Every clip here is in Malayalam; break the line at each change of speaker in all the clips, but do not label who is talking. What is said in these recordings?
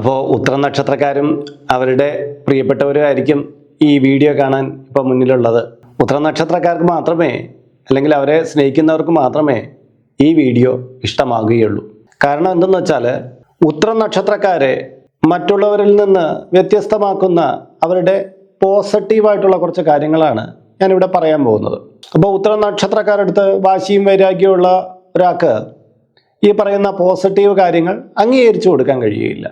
അപ്പോൾ ഉത്തര നക്ഷത്രക്കാരും അവരുടെ പ്രിയപ്പെട്ടവരും ആയിരിക്കും ഈ വീഡിയോ കാണാൻ ഇപ്പോൾ മുന്നിലുള്ളത്. ഉത്തര നക്ഷത്രക്കാർക്ക് മാത്രമേ അല്ലെങ്കിൽ അവരെ സ്നേഹിക്കുന്നവർക്ക് മാത്രമേ ഈ വീഡിയോ ഇഷ്ടമാകുകയുള്ളൂ. കാരണം എന്തെന്ന് വെച്ചാൽ ഉത്തര നക്ഷത്രക്കാരെ മറ്റുള്ളവരിൽ നിന്ന് വ്യത്യസ്തമാക്കുന്ന അവരുടെ പോസിറ്റീവായിട്ടുള്ള കുറച്ച് കാര്യങ്ങളാണ് ഞാനിവിടെ പറയാൻ പോകുന്നത്. അപ്പോൾ ഉത്തര നക്ഷത്രക്കാരടുത്ത് വാശിയും വൈരാഗ്യമുള്ള ഒരാൾക്ക് ഈ പറയുന്ന പോസിറ്റീവ് കാര്യങ്ങൾ അംഗീകരിച്ചു കൊടുക്കാൻ കഴിയുകയില്ല.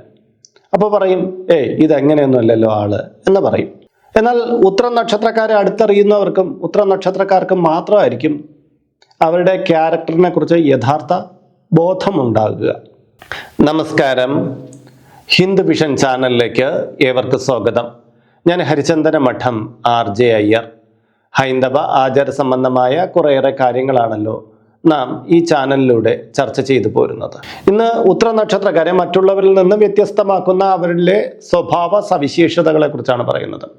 അപ്പോൾ പറയും ഏയ് ഇതെങ്ങനെയൊന്നുമല്ലല്ലോ ആൾ എന്ന് പറയും. എന്നാൽ ഉത്തര നക്ഷത്രക്കാരെ അടുത്തറിയുന്നവർക്കും ഉത്തര നക്ഷത്രക്കാർക്കും മാത്രമായിരിക്കും അവരുടെ ക്യാരക്ടറിനെ കുറിച്ച് യഥാർത്ഥ ബോധമുണ്ടാകുക. നമസ്കാരം. ഹിന്ദു വിഷൻ ചാനലിലേക്ക് ഏവർക്ക് സ്വാഗതം. ഞാൻ ഹരിചന്ദന മഠം ആർ ജെ അയ്യർ. ഹൈന്ദവ ആചാര സംബന്ധമായ കുറേയേറെ കാര്യങ്ങളാണല്ലോ നാം ഈ ചാനലിലൂടെ ചർച്ച ചെയ്തു പോരുന്നത്. ഇന്ന് ഉത്തര നക്ഷത്രക്കാരെ മറ്റുള്ളവരിൽ നിന്ന് വ്യത്യസ്തമാക്കുന്ന അവരിലെ സ്വഭാവ സവിശേഷതകളെ കുറിച്ചാണ് പറയുന്നത്.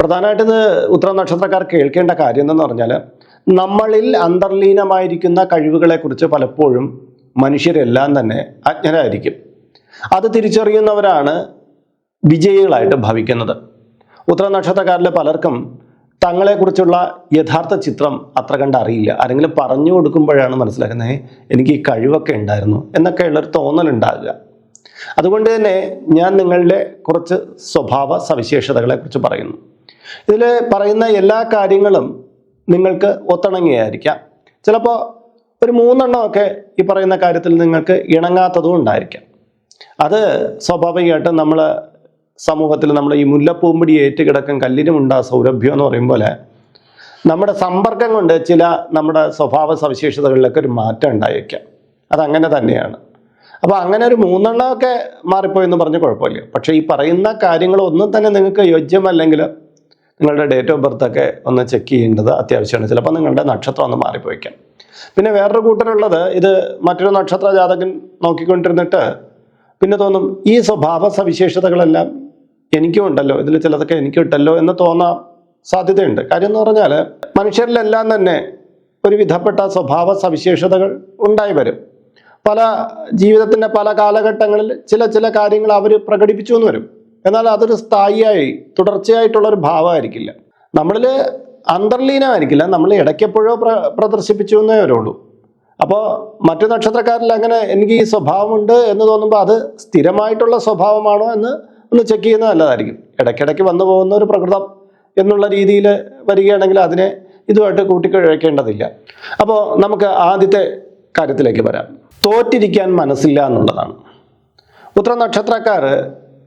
പ്രധാനമായിട്ട് ഉത്തര നക്ഷത്രക്കാർ കേൾക്കേണ്ട കാര്യം എന്ന് പറഞ്ഞാൽ നമ്മളിൽ അന്തർലീനമായിരിക്കുന്ന കഴിവുകളെക്കുറിച്ച് പലപ്പോഴും മനുഷ്യരെല്ലാം തന്നെ അജ്ഞരായിരിക്കും. അത് തിരിച്ചറിയുന്നവരാണ് വിജയികളായിട്ട് ഭവിക്കുന്നത്. ഉത്തര നക്ഷത്രക്കാരിൽ പലർക്കും തങ്ങളെക്കുറിച്ചുള്ള യഥാർത്ഥ ചിത്രം അത്ര കണ്ട് അറിയില്ല. ആരെങ്കിലും പറഞ്ഞു കൊടുക്കുമ്പോഴാണ് മനസ്സിലാക്കുന്നത് എനിക്ക് ഈ കഴിവൊക്കെ ഉണ്ടായിരുന്നു എന്നൊക്കെയുള്ളൊരു തോന്നലുണ്ടാകുക. അതുകൊണ്ട് തന്നെ ഞാൻ നിങ്ങളുടെ കുറച്ച് സ്വഭാവ സവിശേഷതകളെക്കുറിച്ച് പറയുന്നു. ഇതിൽ പറയുന്ന എല്ലാ കാര്യങ്ങളും നിങ്ങൾക്ക് ഒത്തിണങ്ങിയായിരിക്കാം. ചിലപ്പോൾ ഒരു മൂന്നെണ്ണമൊക്കെ ഈ പറയുന്ന കാര്യത്തിൽ നിങ്ങൾക്ക് ഇണങ്ങാത്തതും ഉണ്ടായിരിക്കാം. അത് സ്വാഭാവികമായിട്ടും നമ്മൾ സമൂഹത്തിൽ നമ്മൾ ഈ മുല്ലപ്പൂമ്പടി ഏറ്റുകിടക്കും കല്ലിനുമുണ്ടാ സൗരഭ്യം എന്ന് പറയും പോലെ നമ്മുടെ സമ്പർക്കം കൊണ്ട് ചില നമ്മുടെ സ്വഭാവ സവിശേഷതകളിലൊക്കെ ഒരു മാറ്റം ഉണ്ടായേക്കാം. അതങ്ങനെ തന്നെയാണ്. അപ്പോൾ അങ്ങനെ ഒരു മൂന്നെണ്ണമൊക്കെ മാറിപ്പോയി എന്ന് പറഞ്ഞ് കുഴപ്പമില്ല. പക്ഷേ ഈ പറയുന്ന കാര്യങ്ങൾ ഒന്നും തന്നെ നിങ്ങൾക്ക് യോജ്യമല്ലെങ്കിൽ നിങ്ങളുടെ ഡേറ്റ് ഓഫ് ബർത്ത് ഒക്കെ ഒന്ന് ചെക്ക് ചെയ്യേണ്ടത് അത്യാവശ്യമാണ്. ചിലപ്പോൾ നിങ്ങളുടെ നക്ഷത്രം ഒന്ന് മാറിപ്പോയിക്കാം. പിന്നെ വേറൊരു കൂട്ടരുള്ളത് ഇത് മറ്റൊരു നക്ഷത്ര ജാതകൻ നോക്കിക്കൊണ്ടിരുന്നിട്ട് പിന്നെ തോന്നും ഈ സ്വഭാവ സവിശേഷതകളെല്ലാം എനിക്കും ഉണ്ടല്ലോ. ഇതിൽ ചിലതൊക്കെ എനിക്ക് ഇട്ടല്ലോ എന്ന് തോന്നാൻ സാധ്യതയുണ്ട്. കാര്യം എന്ന് പറഞ്ഞാൽ മനുഷ്യരിലെല്ലാം തന്നെ ഒരു വിധപ്പെട്ട സ്വഭാവ സവിശേഷതകൾ ഉണ്ടായി വരും. പല ജീവിതത്തിന്റെ പല കാലഘട്ടങ്ങളിൽ ചില ചില കാര്യങ്ങൾ അവർ പ്രകടിപ്പിച്ചു എന്ന് വരും. എന്നാൽ അതൊരു സ്ഥായിയായി തുടർച്ചയായിട്ടുള്ള ഒരു ഭാവമായിരിക്കില്ല. നമ്മളിൽ അന്തർലീനമായിരിക്കില്ല. നമ്മൾ ഇടയ്ക്കെപ്പോഴോ പ്ര പ്രദർശിപ്പിച്ചു എന്നേ വരുള്ളൂ. അപ്പോൾ മറ്റു നക്ഷത്രക്കാരിൽ അങ്ങനെ എനിക്ക് ഈ സ്വഭാവമുണ്ട് എന്ന് തോന്നുമ്പോൾ അത് സ്ഥിരമായിട്ടുള്ള സ്വഭാവമാണോ എന്ന് ഒന്ന് ചെക്ക് ചെയ്യുന്നത് നല്ലതായിരിക്കും. ഇടയ്ക്കിടയ്ക്ക് വന്നു പോകുന്ന ഒരു പ്രകൃതം എന്നുള്ള രീതിയിൽ വരികയാണെങ്കിൽ അതിനെ ഇതുമായിട്ട് കൂട്ടിക്കഴിക്കേണ്ടതില്ല. അപ്പോൾ നമുക്ക് ആദ്യത്തെ കാര്യത്തിലേക്ക് വരാം. തോറ്റിരിക്കാൻ മനസ്സില്ല എന്നുള്ളതാണ്. ഉത്തര നക്ഷത്രക്കാർ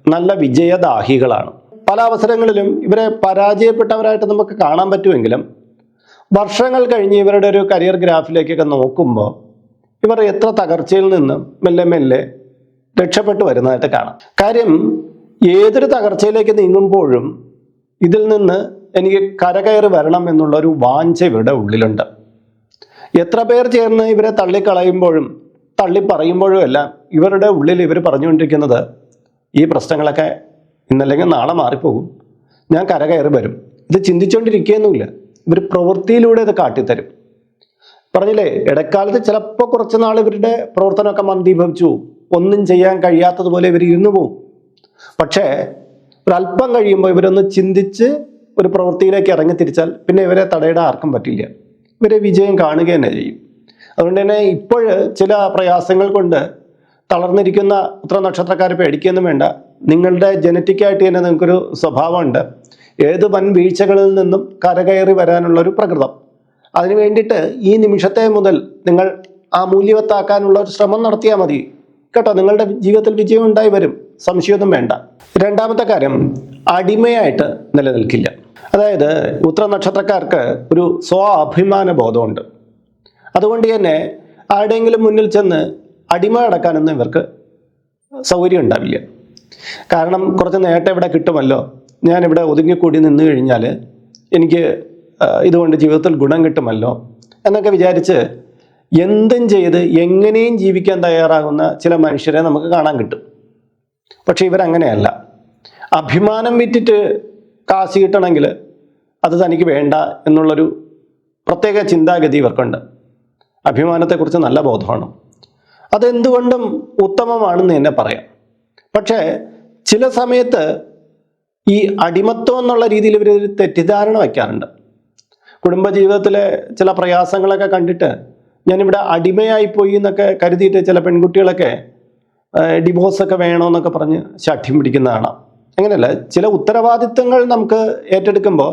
നല്ല വിജയദാഹികളാണ്. പല അവസരങ്ങളിലും ഇവരെ പരാജയപ്പെട്ടവരായിട്ട് നമുക്ക് കാണാൻ പറ്റുമെങ്കിലും വർഷങ്ങൾ കഴിഞ്ഞ് ഇവരുടെ ഒരു കരിയർ ഗ്രാഫിലേക്കൊക്കെ നോക്കുമ്പോൾ ഇവർ എത്ര തകർച്ചയിൽ നിന്നും മെല്ലെ മെല്ലെ രക്ഷപ്പെട്ടു വരുന്നതായിട്ട് കാണാം. കാര്യം ഏതൊരു തകർച്ചയിലേക്ക് നീങ്ങുമ്പോഴും ഇതിൽ നിന്ന് എനിക്ക് കരകയറി വരണം എന്നുള്ള ഒരു വാഞ്ച ഇവരുടെ ഉള്ളിലുണ്ട്. എത്ര പേർ ചേർന്ന് ഇവരെ തള്ളിക്കളയുമ്പോഴും തള്ളി പറയുമ്പോഴും എല്ലാം ഇവരുടെ ഉള്ളിൽ ഇവർ പറഞ്ഞുകൊണ്ടിരിക്കുന്നത് ഈ പ്രശ്നങ്ങളൊക്കെ ഇന്നല്ലെങ്കിൽ നാളെ മാറിപ്പോകും. ഞാൻ കരകയറി വരും. ഇത് ചിന്തിച്ചുകൊണ്ടിരിക്കുകയൊന്നുമില്ല ഇവർ പ്രവൃത്തിയിലൂടെ ഇത് കാട്ടിത്തരും. പറഞ്ഞില്ലേ ഇടക്കാലത്ത് ചിലപ്പോൾ കുറച്ച് നാൾ ഇവരുടെ പ്രവർത്തനമൊക്കെ മന്ദീഭവിച്ചു. ഒന്നും ചെയ്യാൻ കഴിയാത്തതുപോലെ ഇവർ ഇരുന്നു പോകും. പക്ഷേ ഒരല്പം കഴിയുമ്പോൾ ഇവരൊന്ന് ചിന്തിച്ച് ഒരു പ്രവൃത്തിയിലേക്ക് ഇറങ്ങി തിരിച്ചാൽ പിന്നെ ഇവരെ തടയിടാൻ ആർക്കും പറ്റില്ല. ഇവരെ വിജയം കാണുക തന്നെ ചെയ്യും. അതുകൊണ്ട് തന്നെ ഇപ്പോൾ ചില പ്രയാസങ്ങൾ കൊണ്ട് തളർന്നിരിക്കുന്ന ഉത്തര നക്ഷത്രക്കാരെ പേടിക്കുകയൊന്നും വേണ്ട. നിങ്ങളുടെ ജനറ്റിക്കായിട്ട് തന്നെ നിങ്ങൾക്കൊരു സ്വഭാവമുണ്ട്. ഏത് വൻ വീഴ്ചകളിൽ നിന്നും കരകയറി വരാനുള്ള ഒരു പ്രകൃതം. അതിനു വേണ്ടിയിട്ട് ഈ നിമിഷത്തെ മുതൽ നിങ്ങൾ ആ മൂല്യവത്താക്കാനുള്ള ഒരു ശ്രമം നടത്തിയാൽ മതി. കേട്ടോ നിങ്ങളുടെ ജീവിതത്തിൽ വിജയം ഉണ്ടായി വരും. സംശയമൊന്നും വേണ്ട. രണ്ടാമത്തെ കാര്യം അടിമയായിട്ട് നിലനിൽക്കില്ല. അതായത് ഉത്തര നക്ഷത്രക്കാർക്ക് ഒരു സ്വാഭിമാന ബോധമുണ്ട്. അതുകൊണ്ട് തന്നെ ആരുടെയെങ്കിലും മുന്നിൽ ചെന്ന് അടിമ അടക്കാനൊന്നും ഇവർക്ക് സൗകര്യം ഉണ്ടാവില്ല. കാരണം കുറച്ച് നേട്ടം ഇവിടെ കിട്ടുമല്ലോ. ഞാനിവിടെ ഒതുങ്ങിക്കൂടി നിന്ന് കഴിഞ്ഞാൽ എനിക്ക് ഇതുകൊണ്ട് ജീവിതത്തിൽ ഗുണം കിട്ടുമല്ലോ എന്നൊക്കെ വിചാരിച്ച് എന്തും ചെയ്ത് എങ്ങനെയും ജീവിക്കാൻ തയ്യാറാകുന്ന ചില മനുഷ്യരെ നമുക്ക് കാണാൻ കിട്ടും. പക്ഷെ ഇവരങ്ങനെയല്ല. അഭിമാനം വിറ്റിട്ട് കാശ് കിട്ടണമെങ്കിൽ അത് തനിക്ക് വേണ്ട എന്നുള്ളൊരു പ്രത്യേക ചിന്താഗതി ഇവർക്കുണ്ട്. അഭിമാനത്തെക്കുറിച്ച് നല്ല ബോധമാണ്. അതെന്തുകൊണ്ടും ഉത്തമമാണെന്ന് തന്നെ പറയാം. പക്ഷേ ചില സമയത്ത് ഈ അടിമത്വം എന്നുള്ള രീതിയിൽ ഇവർ തെറ്റിദ്ധാരണ വയ്ക്കാറുണ്ട്. കുടുംബജീവിതത്തിലെ ചില പ്രയാസങ്ങളൊക്കെ കണ്ടിട്ട് ഞാനിവിടെ അടിമയായി പോയി എന്നൊക്കെ കരുതിയിട്ട് ചില പെൺകുട്ടികളൊക്കെ ഡിവോഴ്സൊക്കെ വേണമെന്നൊക്കെ പറഞ്ഞ് ശഠ്യം പിടിക്കുന്നതാണ്. അങ്ങനെയല്ല ചില ഉത്തരവാദിത്തങ്ങൾ നമുക്ക് ഏറ്റെടുക്കുമ്പോൾ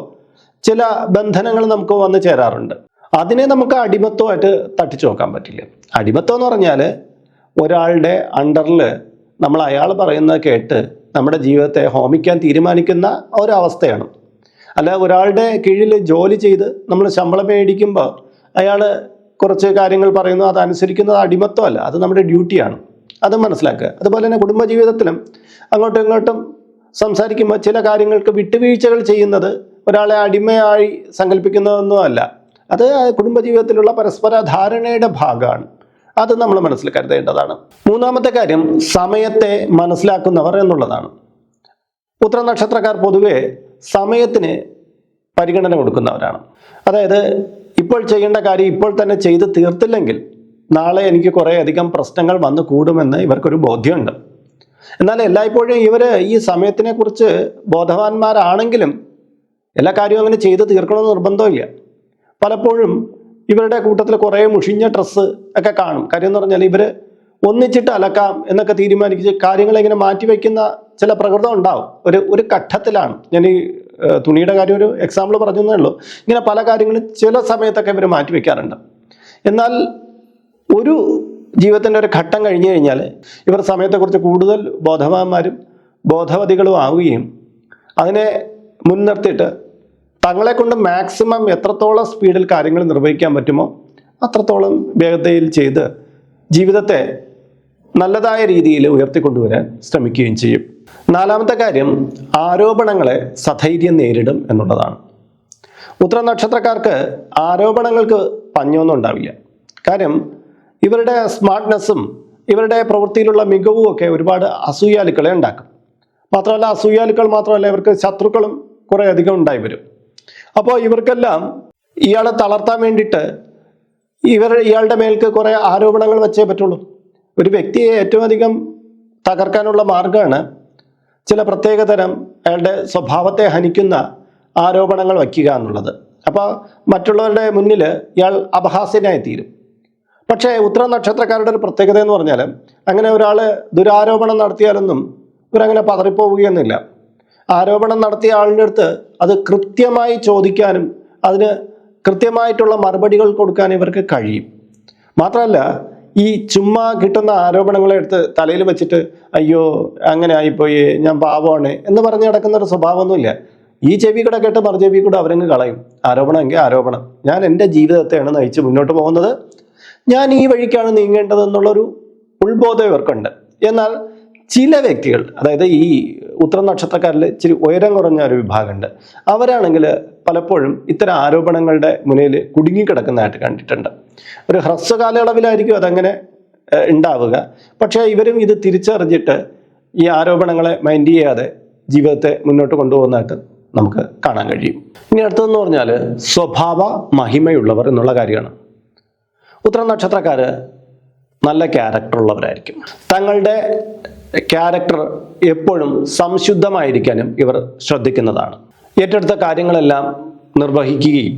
ചില ബന്ധനങ്ങൾ നമുക്ക് വന്നു ചേരാറുണ്ട്. അതിനെ നമുക്ക് അടിമത്വമായിട്ട് തട്ടിച്ചു നോക്കാൻ പറ്റില്ല. അടിമത്വം എന്ന് പറഞ്ഞാൽ ഒരാളുടെ അണ്ടറിൽ നമ്മൾ അയാൾ പറയുന്നത് കേട്ട് നമ്മുടെ ജീവിതത്തെ ഹോമിക്കാൻ തീരുമാനിക്കുന്ന ഒരവസ്ഥയാണ്. അല്ല ഒരാളുടെ കീഴിൽ ജോലി ചെയ്ത് നമ്മൾ ശമ്പളം മേടിക്കുമ്പോൾ അയാൾ കുറച്ച് കാര്യങ്ങൾ പറയുന്നു അതനുസരിക്കുന്നത് അടിമത്വമല്ല അത് നമ്മുടെ ഡ്യൂട്ടിയാണ് അത് മനസ്സിലാക്കുക. അതുപോലെ തന്നെ കുടുംബജീവിതത്തിലും അങ്ങോട്ടും ഇങ്ങോട്ടും സംസാരിക്കുമ്പോൾ ചില കാര്യങ്ങൾക്ക് വിട്ടുവീഴ്ചകൾ ചെയ്യുന്നത് ഒരാളെ അടിമയായി സങ്കല്പിക്കുന്നതൊന്നും അല്ല. അത് കുടുംബജീവിതത്തിലുള്ള പരസ്പര ധാരണയുടെ ഭാഗമാണ്. അത് നമ്മൾ മനസ്സിൽ കരുതേണ്ടതാണ്. മൂന്നാമത്തെ കാര്യം സമയത്തെ മനസ്സിലാക്കുന്നവർ എന്നുള്ളതാണ്. ഉത്തര നക്ഷത്രക്കാർ പൊതുവെ സമയത്തിന് പരിഗണന കൊടുക്കുന്നവരാണ്. അതായത് ഇപ്പോൾ ചെയ്യേണ്ട കാര്യം ഇപ്പോൾ തന്നെ ചെയ്ത് തീർത്തില്ലെങ്കിൽ നാളെ എനിക്ക് കുറേ അധികം പ്രശ്നങ്ങൾ വന്നു കൂടുമെന്ന് ഇവർക്കൊരു ബോധ്യമുണ്ട്. എന്നാൽ എല്ലായ്പ്പോഴും ഇവർ ഈ സമയത്തിനെക്കുറിച്ച് ബോധവാന്മാരാണെങ്കിലും എല്ലാ കാര്യവും അങ്ങനെ ചെയ്ത് തീർക്കണമെന്ന് നിർബന്ധമില്ല പലപ്പോഴും ഇവരുടെ കൂട്ടത്തിൽ കുറേ മുഷിഞ്ഞ ഡ്രസ്സ് ഒക്കെ കാണും. കാര്യം എന്ന് പറഞ്ഞാൽ ഇവർ ഒന്നിച്ചിട്ട് അലക്കാം എന്നൊക്കെ തീരുമാനിച്ച് കാര്യങ്ങൾ ഇങ്ങനെ മാറ്റിവെക്കുന്ന ചില പ്രകൃതം ഉണ്ടാവും. ഒരു ഒരു ഘട്ടത്തിലാണ്. ഞാൻ ഈ തുണിയുടെ കാര്യം ഒരു എക്സാമ്പിൾ പറഞ്ഞതേ ഉള്ളൂ. ഇങ്ങനെ പല കാര്യങ്ങളും ചില സമയത്തൊക്കെ ഇവർ മാറ്റിവെക്കാറുണ്ട് എന്നാൽ ഒരു ജീവിതത്തിന്റെ ഒരു ഘട്ടം കഴിഞ്ഞു കഴിഞ്ഞാൽ ഇവർ സമയത്തെക്കുറിച്ച് കൂടുതൽ ബോധവാന്മാരും ബോധവതികളും ആവുകയും അതിനെ മുൻനിർത്തിയിട്ട് തങ്ങളെ കൊണ്ട് മാക്സിമം എത്രത്തോളം സ്പീഡിൽ കാര്യങ്ങൾ നിർവഹിക്കാൻ പറ്റുമോ അത്രത്തോളം വേഗതയിൽ ചെയ്ത് ജീവിതത്തെ നല്ലതായ രീതിയിൽ ഉയർത്തിക്കൊണ്ടുവരാൻ ശ്രമിക്കുകയും ചെയ്യും. നാലാമത്തെ കാര്യം ആരോപണങ്ങളെ സധൈര്യം നേരിടും എന്നുള്ളതാണ്. ഉത്തര നക്ഷത്രക്കാർക്ക് ആരോപണങ്ങൾക്ക് പഞ്ഞൊന്നും ഉണ്ടാവില്ല. കാര്യം ഇവരുടെ സ്മാർട്ട്നെസ്സും ഇവരുടെ പ്രവൃത്തിയിലുള്ള മികവും ഒക്കെ ഒരുപാട് അസൂയാലുക്കളെ ഉണ്ടാക്കും. മാത്രമല്ല അസൂയാലുക്കൾ മാത്രമല്ല ഇവർക്ക് ശത്രുക്കളും കുറേ അധികം ഉണ്ടായി വരും. അപ്പോൾ ഇവർക്കെല്ലാം ഇയാളെ തളർത്താൻ വേണ്ടിയിട്ട് ഇവർ ഇയാളുടെ മേൽക്ക് കുറേ ആരോപണങ്ങൾ വെച്ചേ പറ്റുള്ളൂ. ഒരു വ്യക്തിയെ ഏറ്റവും അധികം തകർക്കാനുള്ള മാർഗമാണ് ചില പ്രത്യേകതരം അയാളുടെ സ്വഭാവത്തെ ഹനിക്കുന്ന ആരോപണങ്ങൾ വയ്ക്കുക എന്നുള്ളത്. അപ്പോൾ മറ്റുള്ളവരുടെ മുന്നിൽ ഇയാൾ അപഹാസ്യനായി തീരും പക്ഷേ ഉത്തര നക്ഷത്രക്കാരുടെ ഒരു പ്രത്യേകത എന്ന് പറഞ്ഞാൽ അങ്ങനെ ഒരാൾ ദുരാരോപണം നടത്തിയാലൊന്നും ഇവരങ്ങനെ പതറിപ്പോവുകയൊന്നുമില്ല. ആരോപണം നടത്തിയ ആളിന്റെ അടുത്ത് അത് കൃത്യമായി ചോദിക്കാനും അതിന് കൃത്യമായിട്ടുള്ള മറുപടികൾ കൊടുക്കാൻ ഇവർക്ക് കഴിയും. മാത്രമല്ല ഈ ചുമ്മാ കിട്ടുന്ന ആരോപണങ്ങളെ എടുത്ത് തലയിൽ വെച്ചിട്ട് അയ്യോ അങ്ങനെ ആയിപ്പോയി ഞാൻ പാവമാണ് എന്ന് പറഞ്ഞ് നടക്കുന്ന ഒരു സ്വഭാവമൊന്നുമില്ല. ഈ ചെവി കൂടെ കേട്ട് മറു ചെവി കൂടെ അവരങ്ങ് കളയും. ആരോപണം എങ്കിൽ ആരോപണം. ഞാൻ എന്റെ ജീവിതത്തെയാണ് നയിച്ച് മുന്നോട്ട് പോകുന്നത്. ഞാൻ ഈ വഴിക്കാണ് നീങ്ങേണ്ടത് എന്നുള്ളൊരു ഉൾബോധം ഇവർക്കുണ്ട്. എന്നാൽ ചില വ്യക്തികൾ അതായത് ഈ ഉത്തര നക്ഷത്രക്കാരിൽ ഇച്ചിരി ഉയരം കുറഞ്ഞ ഒരു വിഭാഗമുണ്ട്. അവരാണെങ്കിൽ പലപ്പോഴും ഇത്തരം ആരോപണങ്ങളുടെ മുന്നിൽ കുടുങ്ങിക്കിടക്കുന്നതായിട്ട് കണ്ടിട്ടുണ്ട്. ഒരു ഹ്രസ്വ കാലയളവിലായിരിക്കും അതങ്ങനെ ഉണ്ടാവുക. പക്ഷേ ഇവരും ഇത് തിരിച്ചറിഞ്ഞിട്ട് ഈ ആരോപണങ്ങളെ മൈൻഡ് ചെയ്യാതെ ജീവിതത്തെ മുന്നോട്ട് കൊണ്ടുപോകുന്നതായിട്ട് നമുക്ക് കാണാൻ കഴിയും. ഇനി അടുത്തതെന്ന് പറഞ്ഞാൽ സ്വഭാവ മഹിമയുള്ളവർ എന്നുള്ള കാര്യമാണ്. ഉത്തര നക്ഷത്രക്കാർ നല്ല ക്യാരക്ടർ ഉള്ളവരായിരിക്കും. തങ്ങളുടെ ക്യാരക്ടർ എപ്പോഴും സംശുദ്ധമായിരിക്കാനും ഇവർ ശ്രദ്ധിക്കുന്നതാണ്. ഏറ്റെടുത്ത കാര്യങ്ങളെല്ലാം നിർവഹിക്കുകയും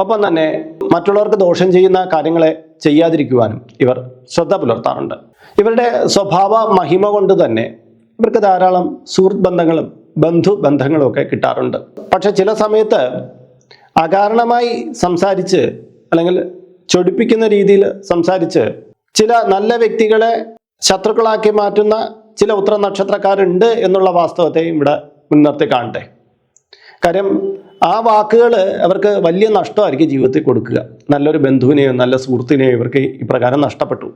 ഒപ്പം തന്നെ മറ്റുള്ളവർക്ക് ദോഷം ചെയ്യുന്ന കാര്യങ്ങളെ ചെയ്യാതിരിക്കുവാനും ഇവർ ശ്രദ്ധ പുലർത്താറുണ്ട്. ഇവരുടെ സ്വഭാവ മഹിമ കൊണ്ട് തന്നെ ഇവർക്ക് ധാരാളം സുഹൃത്ത് ബന്ധങ്ങളും ബന്ധു ബന്ധങ്ങളും ഒക്കെ കിട്ടാറുണ്ട്. പക്ഷെ ചില സമയത്ത് അകാരണമായി സംസാരിച്ച് അല്ലെങ്കിൽ ചൊടിപ്പിക്കുന്ന രീതിയിൽ സംസാരിച്ച് ചില നല്ല വ്യക്തികളെ ശത്രുക്കളാക്കി മാറ്റുന്ന ചില ഉത്തര നക്ഷത്രക്കാരുണ്ട് എന്നുള്ള വാസ്തവത്തെ ഇവിടെ മുൻനിർത്തി കാണട്ടെ. കാര്യം ആ വാക്കുകൾ അവർക്ക് വലിയ നഷ്ടമായിരിക്കും ജീവിതത്തിൽ കൊടുക്കുക. നല്ലൊരു ബന്ധുവിനെയോ നല്ല സുഹൃത്തിനെയോ ഇവർക്ക് ഇപ്രകാരം നഷ്ടപ്പെട്ടു.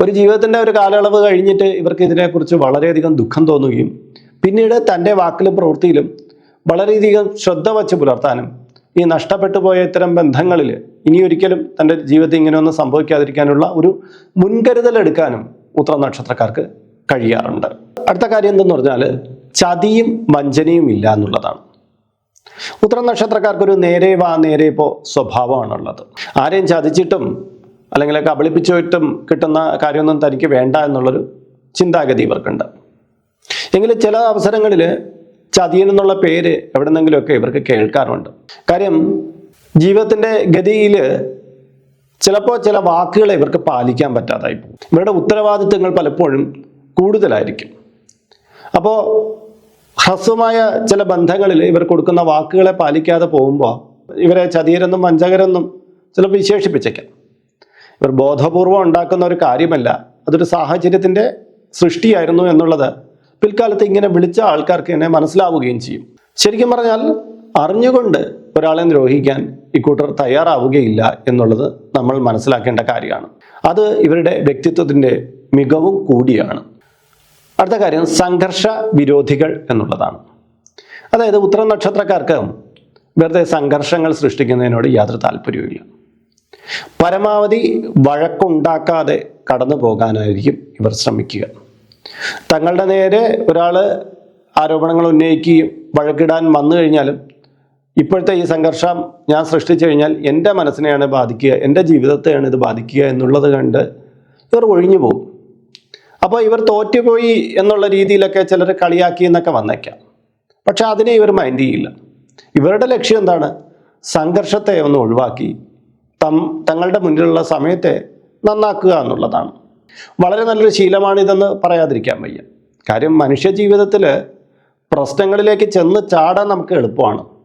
ഒരു ജീവിതത്തിന്റെ ഒരു കാലയളവ് കഴിഞ്ഞിട്ട് ഇവർക്ക് ഇതിനെക്കുറിച്ച് വളരെയധികം ദുഃഖം തോന്നുകയും പിന്നീട് തന്റെ വാക്കിലും പ്രവൃത്തിയിലും വളരെയധികം ശ്രദ്ധ വച്ച് പുലർത്താനും ഈ നഷ്ടപ്പെട്ടു പോയ ഇത്തരം ബന്ധങ്ങളിൽ ഇനിയൊരിക്കലും തന്റെ ജീവിതത്തിൽ ഇങ്ങനെയൊന്നും സംഭവിക്കാതിരിക്കാനുള്ള ഒരു മുൻകരുതൽ എടുക്കാനും ഉത്തര നക്ഷത്രക്കാർക്ക് കഴിയാറുണ്ട്. അടുത്ത കാര്യം എന്തെന്ന് പറഞ്ഞാൽ ചതിയും വഞ്ചനയും ഇല്ല എന്നുള്ളതാണ്. ഉത്തര നക്ഷത്രക്കാർക്ക് ഒരു നേരെ വാ നേരെ പോ സ്വഭാവമാണുള്ളത്. ആരെയും ചതിച്ചിട്ടും അല്ലെങ്കിൽ കബളിപ്പിച്ചിട്ടും കിട്ടുന്ന കാര്യമൊന്നും തനിക്ക് വേണ്ട എന്നുള്ളൊരു ചിന്താഗതി ഇവർക്കുണ്ട്. എങ്കിലും ചില അവസരങ്ങളിൽ ചതിയൻ എന്നുള്ള പേര് എവിടെന്നെങ്കിലുമൊക്കെ ഇവർക്ക് കേൾക്കാറുണ്ട്. കാര്യം ജീവിതത്തിന്റെ ഗതിയിൽ ചിലപ്പോൾ ചില വാക്കുകളെ ഇവർക്ക് പാലിക്കാൻ പറ്റാതായി പോകും. ഇവരുടെ ഉത്തരവാദിത്തങ്ങൾ പലപ്പോഴും കൂടുതലായിരിക്കും. അപ്പോൾ ഹ്രസ്വമായ ചില ബന്ധങ്ങളിൽ ഇവർ കൊടുക്കുന്ന വാക്കുകളെ പാലിക്കാതെ പോകുമ്പോൾ ഇവരെ ചതിയരെന്നും വഞ്ചകരെന്നും ചിലപ്പോൾ വിശേഷിപ്പിച്ചേക്കാം. ഇവർ ബോധപൂർവം ഉണ്ടാക്കുന്ന ഒരു കാര്യമല്ല. അതൊരു സാഹചര്യത്തിന്റെ സൃഷ്ടിയായിരുന്നു എന്നുള്ളത് പിൽക്കാലത്ത് ഇങ്ങനെ വിളിച്ച ആൾക്കാർക്ക് തന്നെ മനസ്സിലാവുകയും ചെയ്യും. ശരിക്കും പറഞ്ഞാൽ അറിഞ്ഞുകൊണ്ട് ഒരാളെ ദ്രോഹിക്കാൻ ഇക്കൂട്ടർ തയ്യാറാവുകയില്ല എന്നുള്ളത് നമ്മൾ മനസ്സിലാക്കേണ്ട കാര്യമാണ്. അത് ഇവരുടെ വ്യക്തിത്വത്തിന്റെ മികവും കൂടിയാണ്. അടുത്ത കാര്യം സംഘർഷ വിരോധികൾ എന്നുള്ളതാണ്. അതായത് ഉത്തര നക്ഷത്രക്കാർക്ക് വെറുതെ സംഘർഷങ്ങൾ സൃഷ്ടിക്കുന്നതിനോട് യാതൊരു താല്പര്യവുമില്ല. പരമാവധി വഴക്കുണ്ടാക്കാതെ കടന്നു പോകാനായിരിക്കും ഇവർ ശ്രമിക്കുക. തങ്ങളുടെ നേരെ ഒരാൾ ആരോപണങ്ങൾ ഉന്നയിക്കുകയും വഴക്കിടാൻ വന്നു കഴിഞ്ഞാലും ഇപ്പോഴത്തെ ഈ സംഘർഷം ഞാൻ സൃഷ്ടിച്ചു കഴിഞ്ഞാൽ എന്റെ മനസ്സിനെയാണ് ബാധിക്കുക എന്റെ ജീവിതത്തെയാണ് ഇത് ബാധിക്കുക എന്നുള്ളത് കണ്ട് ഇവർ ഒഴിഞ്ഞു പോകും. അപ്പോൾ ഇവർ തോറ്റുപോയി എന്നുള്ള രീതിയിലൊക്കെ ചിലർ കളിയാക്കി എന്നൊക്കെ വന്നേക്കാം. പക്ഷെ അതിനെ ഇവർ മൈൻഡ് ചെയ്യില്ല. ഇവരുടെ ലക്ഷ്യം എന്താണ്? സംഘർഷത്തെ ഒന്ന് ഒഴിവാക്കി തം തങ്ങളുടെ മുന്നിലുള്ള സമയത്തെ നന്നാക്കുക എന്നുള്ളതാണ്. വളരെ നല്ലൊരു ശീലമാണിതെന്ന് പറയാതിരിക്കാൻ വയ്യ. കാര്യം മനുഷ്യ ജീവിതത്തിൽ പ്രശ്നങ്ങളിലേക്ക് ചെന്ന് ചാടാൻ നമുക്ക് എളുപ്പമാണ്.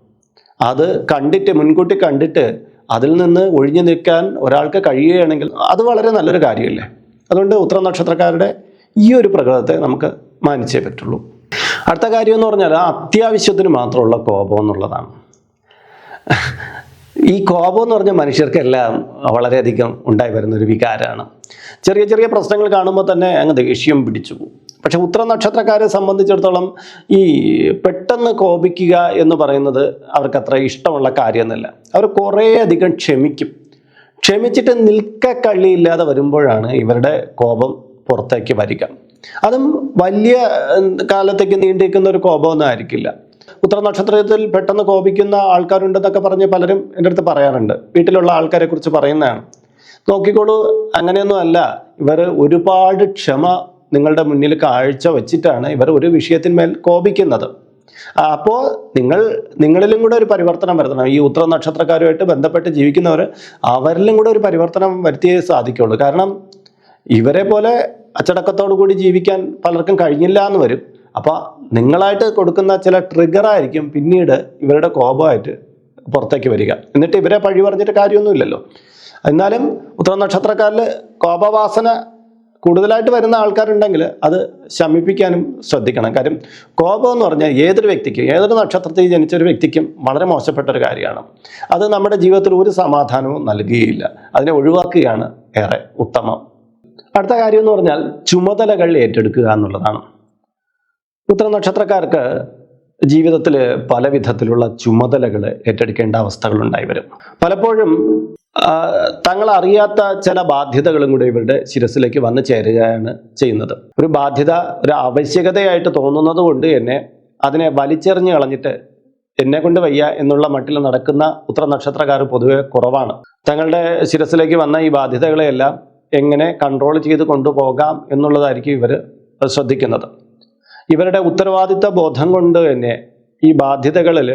അത് കണ്ടിട്ട് മുൻകൂട്ടി കണ്ടിട്ട് അതിൽ നിന്ന് ഒഴിഞ്ഞു നിൽക്കാൻ ഒരാൾക്ക് കഴിയുകയാണെങ്കിൽ അത് വളരെ നല്ലൊരു കാര്യമല്ലേ? അതുകൊണ്ട് ഉത്തര നക്ഷത്രക്കാരുടെ ഈ ഒരു പ്രകൃതത്തെ നമുക്ക് മാനിച്ചേ പറ്റുള്ളൂ. അടുത്ത കാര്യം എന്ന് പറഞ്ഞാൽ അത്യാവശ്യത്തിന് മാത്രമുള്ള കോപം എന്നുള്ളതാണ്. ഈ കോപം എന്ന് പറഞ്ഞാൽ മനുഷ്യർക്കെല്ലാം വളരെയധികം ഉണ്ടായി വരുന്ന ഒരു വികാരമാണ്. ചെറിയ ചെറിയ പ്രശ്നങ്ങൾ കാണുമ്പോൾ തന്നെ അങ്ങ് ദേഷ്യം പിടിച്ചു പോകും. പക്ഷെ ഉത്തര നക്ഷത്രക്കാരെ സംബന്ധിച്ചിടത്തോളം ഈ പെട്ടെന്ന് കോപിക്കുക എന്ന് പറയുന്നത് അവർക്ക് അത്ര ഇഷ്ടമുള്ള കാര്യമൊന്നുമല്ല. അവർ കുറേ അധികം ക്ഷമിക്കും. ക്ഷമിച്ചിട്ട് നിൽക്ക കള്ളിയില്ലാതെ വരുമ്പോഴാണ് ഇവരുടെ കോപം പുറത്തേക്ക് വരിക. അതും വലിയ കാലത്തേക്ക് നീണ്ടിരിക്കുന്ന ഒരു കോപമൊന്നും ആയിരിക്കില്ല. ഉത്തര നക്ഷത്രത്തിൽ പെട്ടെന്ന് കോപിക്കുന്ന ആൾക്കാരുണ്ടെന്നൊക്കെ പറഞ്ഞ് പലരും എന്റെ അടുത്ത് പറയാറുണ്ട്. വീട്ടിലുള്ള ആൾക്കാരെ കുറിച്ച് പറയുന്നതാണ്. നോക്കിക്കോളൂ അങ്ങനെയൊന്നും അല്ല. ഇവർ ഒരുപാട് ക്ഷമ നിങ്ങളുടെ മുന്നിൽ കാഴ്ച വെച്ചിട്ടാണ് ഇവർ ഒരു വിഷയത്തിന്മേൽ കോപിക്കുന്നത്. അപ്പോൾ നിങ്ങൾ നിങ്ങളിലും കൂടെ ഒരു പരിവർത്തനം വരുത്തണം. ഈ ഉത്തര നക്ഷത്രക്കാരുമായിട്ട് ബന്ധപ്പെട്ട് ജീവിക്കുന്നവർ അവരിലും കൂടെ ഒരു പരിവർത്തനം വരുത്തിയേ സാധിക്കുള്ളൂ. കാരണം ഇവരെ പോലെ അച്ചടക്കത്തോടു കൂടി ജീവിക്കാൻ പലർക്കും കഴിഞ്ഞില്ല എന്ന് വരും. അപ്പോൾ നിങ്ങളായിട്ട് കൊടുക്കുന്ന ചില ട്രിഗറായിരിക്കും പിന്നീട് ഇവരുടെ കോപമായിട്ട് പുറത്തേക്ക് വരിക. എന്നിട്ട് ഇവരെ പഴി പറഞ്ഞിട്ട് കാര്യമൊന്നുമില്ലല്ലോ. എന്നാലും ഉത്തര നക്ഷത്രക്കാരിൽ കോപവാസന കൂടുതലായിട്ട് വരുന്ന ആൾക്കാരുണ്ടെങ്കിൽ അത് ശമിപ്പിക്കാനും ശ്രദ്ധിക്കണം. കാര്യം കോപം എന്ന് പറഞ്ഞാൽ ഏതൊരു വ്യക്തിക്കും ഏതൊരു നക്ഷത്രത്തിൽ ജനിച്ച ഒരു വ്യക്തിക്കും വളരെ മോശപ്പെട്ട ഒരു കാര്യമാണ്. അത് നമ്മുടെ ജീവിതത്തിൽ ഒരു സമാധാനവും നൽകുകയില്ല. അതിനെ ഒഴിവാക്കുകയാണ് ഏറെ ഉത്തമം. അടുത്ത കാര്യം എന്ന് പറഞ്ഞാൽ ചുമതലകൾ ഏറ്റെടുക്കുക എന്നുള്ളതാണ്. ഉത്തര നക്ഷത്രക്കാർക്ക് ജീവിതത്തിൽ പല വിധത്തിലുള്ള ചുമതലകൾ ഏറ്റെടുക്കേണ്ട അവസ്ഥകൾ ഉണ്ടായി വരും. പലപ്പോഴും തങ്ങൾ അറിയാത്ത ചില ബാധ്യതകളും കൂടെ ഇവരുടെ ശിരസിലേക്ക് വന്നു ചേരുകയാണ് ചെയ്യുന്നത്. ഒരു ബാധ്യത ഒരു ആവശ്യകതയായിട്ട് തോന്നുന്നത് കൊണ്ട് തന്നെ അതിനെ വലിച്ചെറിഞ്ഞ് കളഞ്ഞിട്ട് എന്നെ കൊണ്ട് വയ്യ എന്നുള്ള മട്ടിൽ നടക്കുന്ന ഉത്തര നക്ഷത്രക്കാർ പൊതുവെ കുറവാണ്. തങ്ങളുടെ ശിരസിലേക്ക് വന്ന ഈ ബാധ്യതകളെയെല്ലാം എങ്ങനെ കൺട്രോൾ ചെയ്ത് കൊണ്ടുപോകാം എന്നുള്ളതായിരിക്കും ഇവർ ശ്രദ്ധിക്കുന്നത്. ഇവരുടെ ഉത്തരവാദിത്ത ബോധം കൊണ്ട് തന്നെ ഈ ബാധ്യതകളിൽ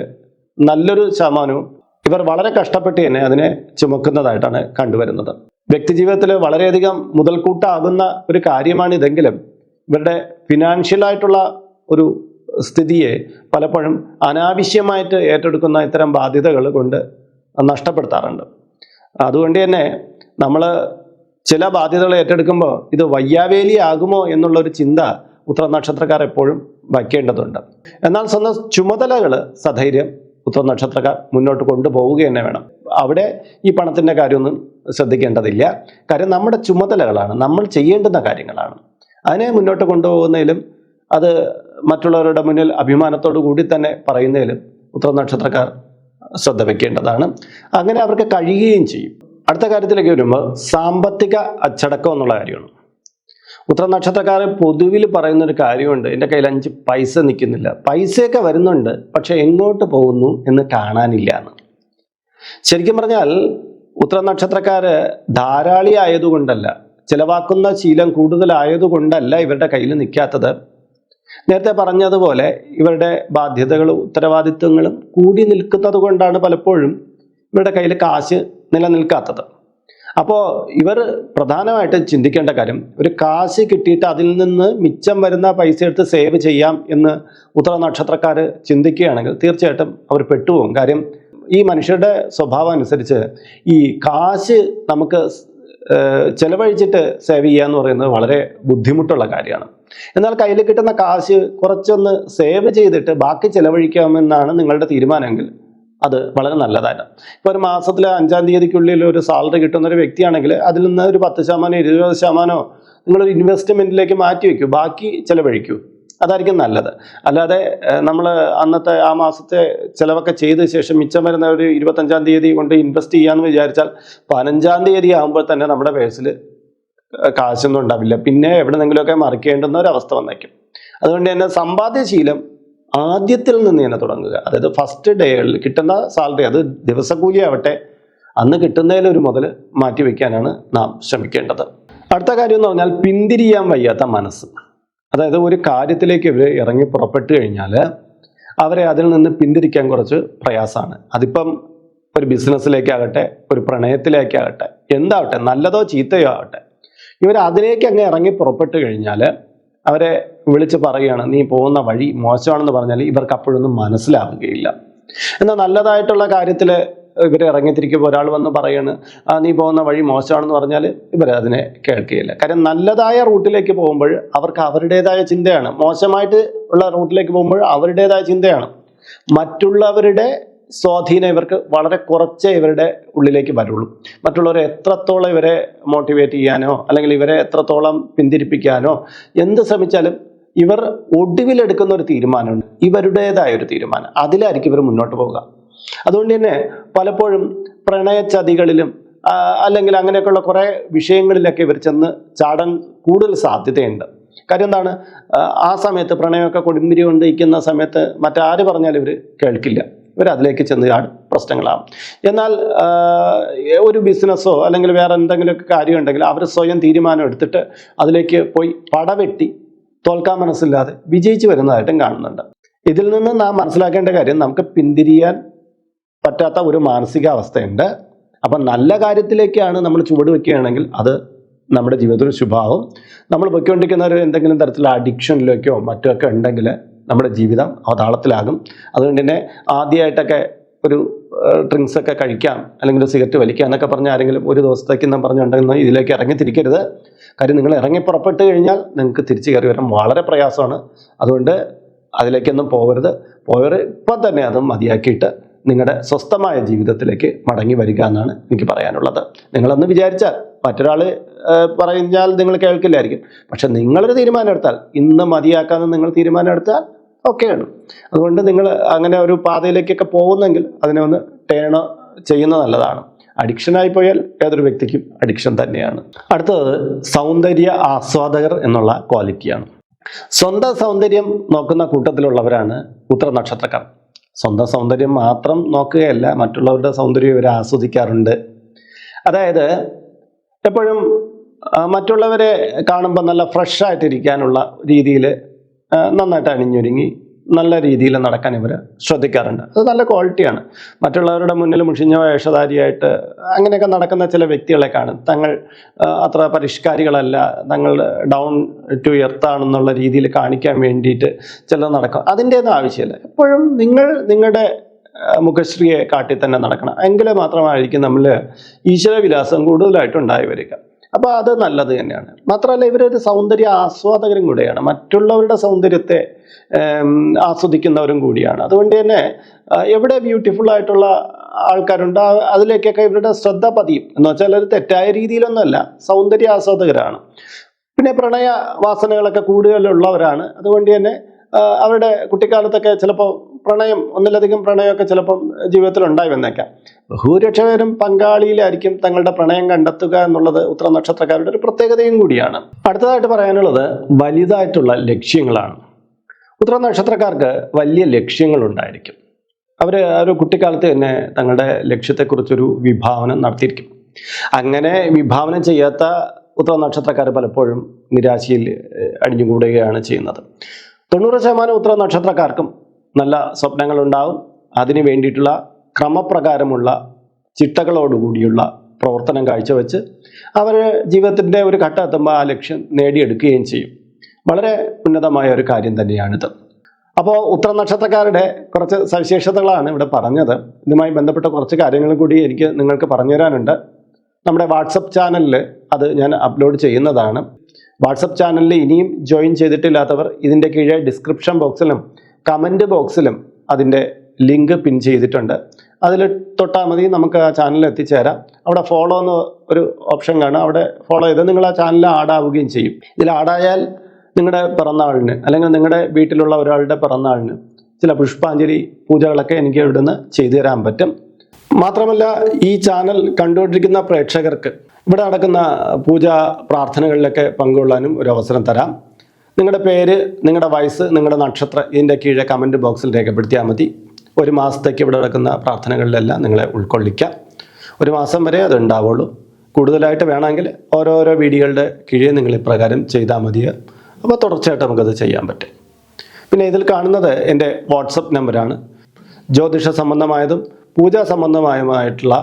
നല്ലൊരു ശതമാനവും ഇവർ വളരെ കഷ്ടപ്പെട്ട് തന്നെ അതിനെ ചുമക്കുന്നതായിട്ടാണ് കണ്ടുവരുന്നത്. വ്യക്തിജീവിതത്തിൽ വളരെയധികം മുതൽക്കൂട്ടാകുന്ന ഒരു കാര്യമാണിതെങ്കിലും ഇവരുടെ ഫിനാൻഷ്യലായിട്ടുള്ള ഒരു സ്ഥിതിയെ പലപ്പോഴും അനാവശ്യമായിട്ട് ഏറ്റെടുക്കുന്ന ഇത്തരം ബാധ്യതകൾ കൊണ്ട് നഷ്ടപ്പെടുത്താറുണ്ട്. അതുകൊണ്ട് തന്നെ നമ്മൾ ചില ബാധ്യതകൾ ഏറ്റെടുക്കുമ്പോൾ ഇത് വയ്യാവേലി ആകുമോ എന്നുള്ളൊരു ചിന്ത ഉത്തര നക്ഷത്രക്കാർ എപ്പോഴും വയ്ക്കേണ്ടതുണ്ട്. എന്നാൽ സ്വന്തം ചുമതലകൾ സധൈര്യം ഉത്തര നക്ഷത്രക്കാർ മുന്നോട്ട് കൊണ്ടുപോവുക തന്നെ വേണം. അവിടെ ഈ പണത്തിന്റെ കാര്യമൊന്നും ശ്രദ്ധിക്കേണ്ടതില്ല. കാര്യം നമ്മുടെ ചുമതലകളാണ്. നമ്മൾ ചെയ്യേണ്ടുന്ന കാര്യങ്ങളാണ്. അതിനെ മുന്നോട്ട് കൊണ്ടുപോകുന്നതിലും അത് മറ്റുള്ളവരുടെ മുന്നിൽ അഭിമാനത്തോടു കൂടി തന്നെ പറയുന്നതിലും ഉത്തര നക്ഷത്രക്കാർ ശ്രദ്ധ വെക്കേണ്ടതാണ്. അങ്ങനെ അവർക്ക് കഴിയുകയും ചെയ്യും. അടുത്ത കാര്യത്തിലേക്ക് വരുമ്പോൾ സാമ്പത്തിക അച്ചടക്കം എന്നുള്ള കാര്യമാണ്. ഉത്തര നക്ഷത്രക്കാരെ പൊതുവിൽ പറയുന്ന ഒരു കാര്യമുണ്ട്. എന്റെ കയ്യിൽ അഞ്ച് പൈസ നിൽക്കുന്നില്ല. പൈസയൊക്കെ വരുന്നുണ്ട് പക്ഷെ എങ്ങോട്ട് പോകുന്നു എന്ന് കാണാനില്ല എന്ന് ശരിക്കും പറഞ്ഞാൽ ഉത്തര നക്ഷത്രക്കാര് ധാരാളി ആയതുകൊണ്ടല്ല ചിലവാക്കുന്ന ശീലം കൂടുതലായതുകൊണ്ടല്ല ഇവരുടെ കയ്യിൽ നിൽക്കാത്തത്. നേരത്തെ പറഞ്ഞതുപോലെ ഇവരുടെ ബാധ്യതകളും ഉത്തരവാദിത്വങ്ങളും കൂടി നിൽക്കുന്നത് കൊണ്ടാണ് പലപ്പോഴും ഇവരുടെ കയ്യിൽ കാശ് നിലനിൽക്കാത്തത്. അപ്പോൾ ഇവർ പ്രധാനമായിട്ടും ചിന്തിക്കേണ്ട കാര്യം ഒരു കാശ് കിട്ടിയിട്ട് അതിൽ നിന്ന് മിച്ചം വരുന്ന പൈസ എടുത്ത് സേവ് ചെയ്യാം എന്ന് ഉത്തര നക്ഷത്രക്കാർ ചിന്തിക്കുകയാണെങ്കിൽ തീർച്ചയായിട്ടും അവർ പെട്ടുപോകും. കാര്യം ഈ മനുഷ്യരുടെ സ്വഭാവം അനുസരിച്ച് ഈ കാശ് നമുക്ക് ചെലവഴിച്ചിട്ട് സേവ് ചെയ്യുക എന്ന് പറയുന്നത് വളരെ ബുദ്ധിമുട്ടുള്ള കാര്യമാണ്. എന്നാൽ കയ്യിൽ കിട്ടുന്ന കാശ് കുറച്ചൊന്ന് സേവ് ചെയ്തിട്ട് ബാക്കി ചെലവഴിക്കാമെന്നാണ് നിങ്ങളുടെ തീരുമാനമെങ്കിൽ അത് വളരെ നല്ലതാണ് ഇപ്പോൾ ഒരു മാസത്തിൽ അഞ്ചാം തീയതിക്കുള്ളിൽ ഒരു സാലറി കിട്ടുന്ന ഒരു വ്യക്തിയാണെങ്കിൽ അതിൽ നിന്ന് ഒരു പത്ത് ശതമാനം ഇരുപത് ശതമാനമോ നിങ്ങളൊരു ഇൻവെസ്റ്റ്മെന്റിലേക്ക് മാറ്റി വയ്ക്കൂ ബാക്കി ചിലവഴിക്കൂ. അതായിരിക്കും നല്ലത്. അല്ലാതെ നമ്മൾ അന്നത്തെ ആ മാസത്തെ ചിലവൊക്കെ ചെയ്ത ശേഷം മിച്ചം വരുന്ന ഒരു ഇരുപത്തഞ്ചാം തീയതി കൊണ്ട് ഇൻവെസ്റ്റ് ചെയ്യാമെന്ന് വിചാരിച്ചാൽ പതിനഞ്ചാം തീയതി ആകുമ്പോൾ തന്നെ നമ്മുടെ പേഴ്സിൽ കാശൊന്നും ഉണ്ടാവില്ല. പിന്നെ എവിടെ നിന്നെങ്കിലുമൊക്കെ മറിക്കേണ്ടുന്ന അവസ്ഥ വന്നേക്കും. അതുകൊണ്ട് തന്നെ സമ്പാദ്യശീലം ആദ്യത്തിൽ നിന്ന് തന്നെ തുടങ്ങുക. അതായത് ഫസ്റ്റ് ഡേയിൽ കിട്ടുന്ന സാലറി അത് ദിവസക്കൂലി ആവട്ടെ അന്ന് കിട്ടുന്നതിലൊരു മുതൽ മാറ്റി വയ്ക്കാനാണ് നാം ശ്രമിക്കേണ്ടത്. അടുത്ത കാര്യം എന്ന് പറഞ്ഞാൽ പിന്തിരിയാൻ വയ്യാത്ത മനസ്സ്. അതായത് ഒരു കാര്യത്തിലേക്ക് ഇവർ ഇറങ്ങി പുറപ്പെട്ടു കഴിഞ്ഞാൽ അവരെ അതിൽ നിന്ന് പിന്തിരിക്കാൻ കുറച്ച് പ്രയാസമാണ്. അതിപ്പം ഒരു ബിസിനസ്സിലേക്കാകട്ടെ ഒരു പ്രണയത്തിലേക്കാകട്ടെ എന്താവട്ടെ നല്ലതോ ചീത്തയോ ആവട്ടെ ഇവർ അതിലേക്ക് അങ്ങ് ഇറങ്ങി പുറപ്പെട്ടു കഴിഞ്ഞാൽ അവരെ വിളിച്ച് പറയുകയാണ് നീ പോകുന്ന വഴി മോശമാണെന്ന് പറഞ്ഞാൽ ഇവർക്ക് അപ്പോഴൊന്നും മനസ്സിലാവുകയില്ല. എന്നാൽ നല്ലതായിട്ടുള്ള കാര്യത്തിൽ ഇവർ ഇറങ്ങിത്തിരിക്കുമ്പോൾ ഒരാൾ വന്ന് പറയാണ് നീ പോകുന്ന വഴി മോശമാണെന്ന് പറഞ്ഞാൽ ഇവർ അതിനെ കേൾക്കുകയില്ല. കാര്യം നല്ലതായ റൂട്ടിലേക്ക് പോകുമ്പോൾ അവർക്ക് അവരുടേതായ ചിന്തയാണ്. മോശമായിട്ട് ഉള്ള റൂട്ടിലേക്ക് പോകുമ്പോൾ അവരുടേതായ ചിന്തയാണ്. മറ്റുള്ളവരുടെ സ്വാധീനം ഇവർക്ക് വളരെ കുറച്ചേ ഇവരുടെ ഉള്ളിലേക്ക് വരുള്ളൂ. മറ്റുള്ളവരെ എത്രത്തോളം ഇവരെ മോട്ടിവേറ്റ് ചെയ്യാനോ അല്ലെങ്കിൽ ഇവരെ എത്രത്തോളം പിന്തിരിപ്പിക്കാനോ എന്ത് ശ്രമിച്ചാലും ഇവർ ഒടുവിലെടുക്കുന്ന ഒരു തീരുമാനമുണ്ട്. ഇവരുടേതായ ഒരു തീരുമാനം. അതിലായിരിക്കും ഇവർ മുന്നോട്ട് പോവുക. അതുകൊണ്ട് തന്നെ പലപ്പോഴും പ്രണയചതികളിലും അല്ലെങ്കിൽ അങ്ങനെയൊക്കെയുള്ള കുറേ വിഷയങ്ങളിലൊക്കെ ഇവർ ചെന്ന് ചാടാൻ കൂടുതൽ സാധ്യതയുണ്ട്. കാര്യം എന്താണ്? ആ, സമയത്ത് പ്രണയമൊക്കെ കൊടുമ്പിരി കൊണ്ടിരിക്കുന്ന സമയത്ത് മറ്റാര് പറഞ്ഞാലും ഇവർ കേൾക്കില്ല. ഇവർ അതിലേക്ക് ചെന്ന് ചാടും പ്രശ്നങ്ങളാവും. എന്നാൽ ഒരു ബിസിനസ്സോ അല്ലെങ്കിൽ വേറെ എന്തെങ്കിലുമൊക്കെ കാര്യം ഉണ്ടെങ്കിൽ അവർ സ്വയം തീരുമാനം എടുത്തിട്ട് അതിലേക്ക് പോയി പടവെട്ടി തോൽക്കാൻ മനസ്സില്ലാതെ വിജയിച്ചു വരുന്നതായിട്ടും കാണുന്നുണ്ട്. ഇതിൽ നിന്ന് നാം മനസ്സിലാക്കേണ്ട കാര്യം നമുക്ക് പിന്തിരിയാൻ പറ്റാത്ത ഒരു മാനസികാവസ്ഥയുണ്ട്. അപ്പം നല്ല കാര്യത്തിലേക്കാണ് നമ്മൾ ചുവട് വെക്കുകയാണെങ്കിൽ അത് നമ്മുടെ ജീവിതത്തിൽ ശുഭാവും. നമ്മൾ പൊയ്ക്കൊണ്ടിരിക്കുന്ന ഒരു എന്തെങ്കിലും തരത്തിലുള്ള അഡിക്ഷനിലേക്കോ മറ്റോ ഒക്കെ ഉണ്ടെങ്കിൽ നമ്മുടെ ജീവിതം അവതാളത്തിലാകും അതുകൊണ്ട് തന്നെ ആദ്യമായിട്ടൊക്കെ ഒരു ഡ്രിങ്ക്സ് ഒക്കെ കഴിക്കാം അല്ലെങ്കിൽ ഒരു സിഗരറ്റ് വലിക്കാം എന്നൊക്കെ പറഞ്ഞ ആരെങ്കിലും ഒരു ദിവസത്തേക്ക് നാം പറഞ്ഞുണ്ടെങ്കിൽ ഇതിലേക്ക് ഇറങ്ങി തിരിക്കരുത് കാര്യം നിങ്ങൾ ഇറങ്ങി പുറപ്പെട്ട് കഴിഞ്ഞാൽ നിങ്ങൾക്ക് തിരിച്ചു കയറി വരാൻ വളരെ പ്രയാസമാണ്. അതുകൊണ്ട് അതിലേക്കൊന്നും പോകരുത് പോയവർ ഇപ്പം തന്നെ അത് മതിയാക്കിയിട്ട് നിങ്ങളുടെ സ്വസ്ഥമായ ജീവിതത്തിലേക്ക് മടങ്ങി വരിക എന്നാണ് എനിക്ക് പറയാനുള്ളത്. നിങ്ങളൊന്ന് വിചാരിച്ചാൽ മറ്റൊരാൾ പറഞ്ഞാൽ നിങ്ങൾ കേൾക്കില്ലായിരിക്കും. പക്ഷെ നിങ്ങളൊരു തീരുമാനം എടുത്താൽ ഇന്ന് മതിയാക്കാമെന്ന് നിങ്ങൾ തീരുമാനം എടുത്താൽ ഓക്കെയാണ് അതുകൊണ്ട് നിങ്ങൾ അങ്ങനെ ഒരു പാതയിലേക്കൊക്കെ പോകുന്നെങ്കിൽ അതിനെ ഒന്ന് ടേൺ ചെയ്യുന്നത് നല്ലതാണ്. അഡിക്ഷനായി പോയാൽ ഏതൊരു വ്യക്തിക്കും അഡിക്ഷൻ തന്നെയാണ്. അടുത്തത് സൗന്ദര്യ ആസ്വാദകർ എന്നുള്ള ക്വാളിറ്റിയാണ്. സ്വന്തം സൗന്ദര്യം നോക്കുന്ന കൂട്ടത്തിലുള്ളവരാണ് ഉത്തര നക്ഷത്രക്കാർ സ്വന്തം സൗന്ദര്യം മാത്രം നോക്കുകയല്ല മറ്റുള്ളവരുടെ സൗന്ദര്യം ഇവർ ആസ്വദിക്കാറുണ്ട്. അതായത് എപ്പോഴും മറ്റുള്ളവരെ കാണുമ്പോൾ നല്ല ഫ്രഷ് ആയിട്ടിരിക്കാനുള്ള രീതിയിൽ നന്നായിട്ട് അണിഞ്ഞൊരുങ്ങി നല്ല രീതിയിൽ നടക്കാൻ ഇവർ ശ്രദ്ധിക്കാറുണ്ട്. അത് നല്ല ക്വാളിറ്റിയാണ്. മറ്റുള്ളവരുടെ മുന്നിൽ മുഷിഞ്ഞ വേഷധാരിയായിട്ട് അങ്ങനെയൊക്കെ നടക്കുന്ന ചില വ്യക്തികളെ കാണും. തങ്ങൾ അത്ര പരിഷ്കാരികളല്ല. തങ്ങൾ ഡൗൺ ടു എർത്ത് ആണെന്നുള്ള രീതിയിൽ കാണിക്കാൻ വേണ്ടിയിട്ട് ചിലർ നടക്കും. അതിന്റെ ഒന്നും ആവശ്യമില്ല. എപ്പോഴും നിങ്ങൾ നിങ്ങളുടെ മുഖശ്രീയെ കാട്ടി തന്നെ നടക്കണം. എങ്കിൽ മാത്രമായിരിക്കും നമ്മൾ ഈശ്വരവിലാസം കൂടുതലായിട്ട് ഉണ്ടായി വരിക. അപ്പോൾ അത് നല്ലത് തന്നെയാണ്. മാത്രമല്ല ഇവരൊരു സൗന്ദര്യ ആസ്വാദകരും കൂടെയാണ്. മറ്റുള്ളവരുടെ സൗന്ദര്യത്തെ ആസ്വദിക്കുന്നവരും കൂടിയാണ്. അതുകൊണ്ട് തന്നെ എവിടെ ബ്യൂട്ടിഫുൾ ആയിട്ടുള്ള ആൾക്കാരുണ്ട് അതിലേക്കൊക്കെ ഇവരുടെ ശ്രദ്ധ പതിയും. എന്ന് വെച്ചാൽ ഒരു തെറ്റായ രീതിയിലൊന്നുമല്ല. സൗന്ദര്യ ആസ്വാദകരാണ്. പിന്നെ പ്രണയ വാസനകളൊക്കെ കൂടുതലുള്ളവരാണ്. അതുകൊണ്ട് തന്നെ അവരുടെ കുട്ടിക്കാലത്തൊക്കെ ചിലപ്പോൾ പ്രണയം ഒന്നിലധികം പ്രണയമൊക്കെ ചിലപ്പം ജീവിതത്തിൽ ഉണ്ടായി വന്നേക്കാം ബഹുരക്ഷകരും പങ്കാളിയിലായിരിക്കും തങ്ങളുടെ പ്രണയം കണ്ടെത്തുക എന്നുള്ളത് ഉത്തര നക്ഷത്രക്കാരുടെ ഒരു പ്രത്യേകതയും കൂടിയാണ്. അടുത്തതായിട്ട് പറയാനുള്ളത് വലുതായിട്ടുള്ള ലക്ഷ്യങ്ങളാണ്. ഉത്തര നക്ഷത്രക്കാർക്ക് വലിയ ലക്ഷ്യങ്ങളുണ്ടായിരിക്കും. അവർ ഒരു കുട്ടിക്കാലത്ത് തന്നെ തങ്ങളുടെ ലക്ഷ്യത്തെക്കുറിച്ചൊരു വിഭാവനം നടത്തിയിരിക്കും. അങ്ങനെ വിഭാവനം ചെയ്യാത്ത ഉത്തര നക്ഷത്രക്കാർ പലപ്പോഴും നിരാശയിൽ അടിഞ്ഞുകൂടുകയാണ് ചെയ്യുന്നത്. തൊണ്ണൂറ് ശതമാനം ഉത്തര നക്ഷത്രക്കാർക്കും നല്ല സ്വപ്നങ്ങളുണ്ടാവും. അതിന് വേണ്ടിയിട്ടുള്ള ക്രമപ്രകാരമുള്ള ചിട്ടകളോടുകൂടിയുള്ള പ്രവർത്തനം കാഴ്ചവെച്ച് അവർ ജീവിതത്തിന്റെ ഒരു ഘട്ടം എത്തുമ്പോൾ ആ ലക്ഷ്യം നേടിയെടുക്കുകയും ചെയ്യും. വളരെ ഉന്നതമായ ഒരു കാര്യം തന്നെയാണിത്. അപ്പോൾ ഉത്തര നക്ഷത്രക്കാരുടെ കുറച്ച് സവിശേഷതകളാണ് ഇവിടെ പറഞ്ഞത്. ഇതുമായി ബന്ധപ്പെട്ട കുറച്ച് കാര്യങ്ങളും കൂടി എനിക്ക് നിങ്ങൾക്ക് പറഞ്ഞു തരാനുണ്ട് നമ്മുടെ വാട്സപ്പ് ചാനലിൽ അത് ഞാൻ അപ്ലോഡ് ചെയ്യുന്നതാണ്. വാട്സപ്പ് ചാനലിൽ ഇനിയും ജോയിൻ ചെയ്തിട്ടില്ലാത്തവർ ഇതിന്റെ കീഴെ ഡിസ്ക്രിപ്ഷൻ ബോക്സിലും കമന്റ് ബോക്സിലും അതിന്റെ ലിങ്ക് പിൻ ചെയ്തിട്ടുണ്ട്. അതിൽ തൊട്ടാൽ മതി നമുക്ക് ആ ചാനലിൽ എത്തിച്ചേരാം. അവിടെ ഫോളോ എന്ന് ഒരു ഓപ്ഷൻ കാണാം. അവിടെ ഫോളോ ചെയ്ത് നിങ്ങൾ ആ ചാനൽ ആഡാവുകയും ചെയ്യും. ഇതിൽ ആഡായാൽ നിങ്ങളുടെ പിറന്നാളിന് അല്ലെങ്കിൽ നിങ്ങളുടെ വീട്ടിലുള്ള ഒരാളുടെ പിറന്നാളിന് ചില പുഷ്പാഞ്ജലി പൂജകളൊക്കെ എനിക്ക് ഇവിടുന്ന് ചെയ്തു തരാൻ പറ്റും. മാത്രമല്ല ഈ ചാനൽ കണ്ടുകൊണ്ടിരിക്കുന്ന പ്രേക്ഷകർക്ക് ഇവിടെ നടക്കുന്ന പൂജാ പ്രാർത്ഥനകളിലൊക്കെ പങ്കുകൊള്ളാനും ഒരു അവസരം തരാം. നിങ്ങളുടെ പേര് നിങ്ങളുടെ വയസ്സ് നിങ്ങളുടെ നക്ഷത്രം ഇതിന്റെ കീഴെ കമന്റ് ബോക്സിൽ രേഖപ്പെടുത്തിയാൽ മതി. ഒരു മാസത്തേക്ക് ഇവിടെ നടക്കുന്ന പ്രാർത്ഥനകളിലെല്ലാം നിങ്ങളെ ഉൾക്കൊള്ളിക്കാം. ഒരു മാസം വരെ അത് ഉണ്ടാവുള്ളൂ. കൂടുതലായിട്ട് വേണമെങ്കിൽ ഓരോരോ വീഡിയോകളുടെ കീഴേ നിങ്ങൾ ഇപ്രകാരം ചെയ്താൽ മതി. അപ്പോൾ തുടർച്ചയായിട്ട് നമുക്കത് ചെയ്യാൻ പറ്റും. പിന്നെ ഇതിൽ കാണുന്നത് എന്റെ വാട്സപ്പ് നമ്പറാണ് ജ്യോതിഷ സംബന്ധമായതും പൂജാ സംബന്ധമായുമായിട്ടുള്ള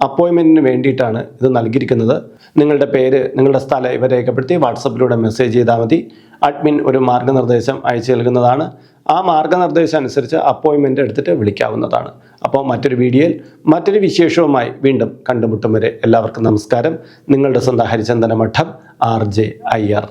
അപ്പോയിൻമെന്റിന് വേണ്ടിയിട്ടാണ് ഇത് നൽകിയിരിക്കുന്നത്. നിങ്ങളുടെ പേര് നിങ്ങളുടെ സ്ഥലം ഇവ രേഖപ്പെടുത്തി വാട്സപ്പിലൂടെ മെസ്സേജ് ചെയ്താൽ മതി. അഡ്മിൻ ഒരു മാർഗനിർദ്ദേശം അയച്ചു നൽകുന്നതാണ്. ആ മാർഗനിർദ്ദേശം അനുസരിച്ച് അപ്പോയിൻമെന്റ് എടുത്തിട്ട് വിളിക്കാവുന്നതാണ്. അപ്പോൾ മറ്റൊരു വീഡിയോയിൽ മറ്റൊരു വിശേഷവുമായി വീണ്ടും കണ്ടുമുട്ടും വരെ എല്ലാവർക്കും നമസ്കാരം. നിങ്ങളുടെ സ്വന്തം ഹരിചന്ദന മഠം ആർ ജെ അയ്യർ.